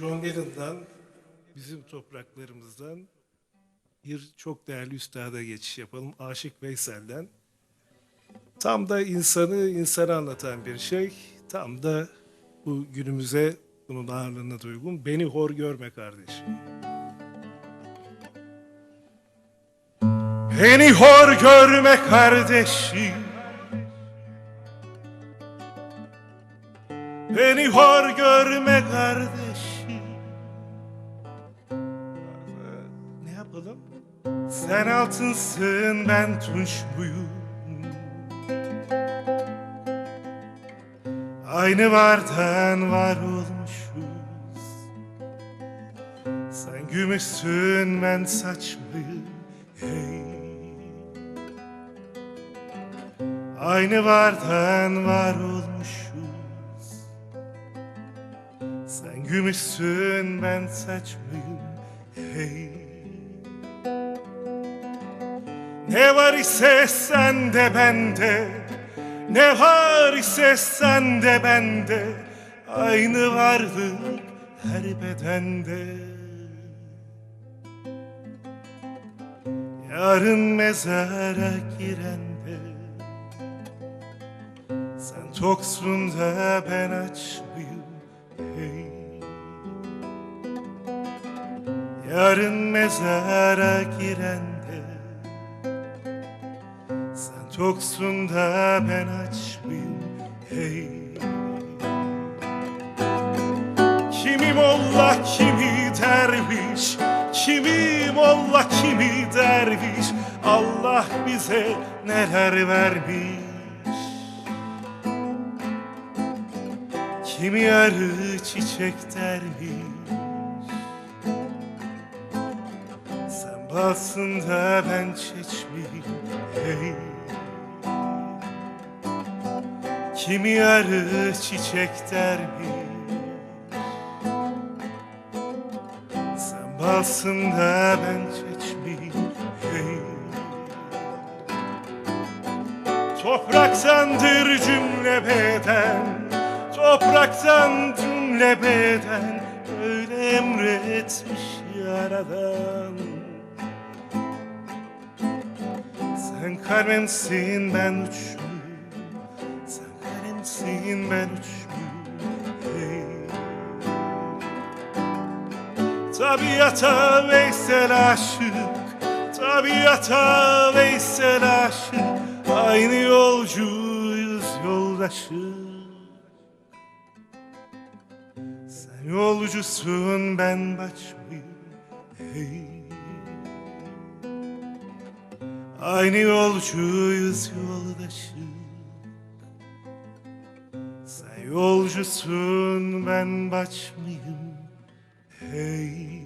John bizim topraklarımızdan bir çok değerli üstada geçiş yapalım. Aşık Veysel'den. Tam da insanı insana anlatan bir şey. Tam da bu günümüze bunun ağırlığına da uygun. Beni hor görme kardeşim. Beni hor görme kardeşim. Beni hor görme kardeşim. Yapalım? Sen altınsın ben tunç muyum? Aynı vardan var olmuşuz. Sen gümüşsün ben saç mıyım? Hey. Aynı vardan var olmuşuz. Sen gümüşsün ben saç mıyım? Hey. Ne var ise sende bende Ne var ise sende bende Aynı varlık her bedende. Yarın mezara girende Sen toksun da ben aç mıyım hey. Yarın mezara girende toksun da ben aç mıyım hey. Kimi molla kimi derviş? Kimi molla kimi derviş? Allah bize neler vermiş? Kimi arı çiçek dermiş Sen balsın da ben çeçmeyim hey Kimi arı çiçek dermiş Sen balsın da ben çeçmeyim Topraktandır cümle beden Topraktan cümle beden Öyle emretmiş yaradan. Sen kalemsin ben Sen kalemsin ben hey. Tabiata Veysel aşık Tabiata Veysel aşık Aynı yolcuyuz yoldaşım Sen yolcusun ben başmıyım hey. Aynı yolcuyuz yoldaşım Sen yolcusun ben baş mıyım? Hey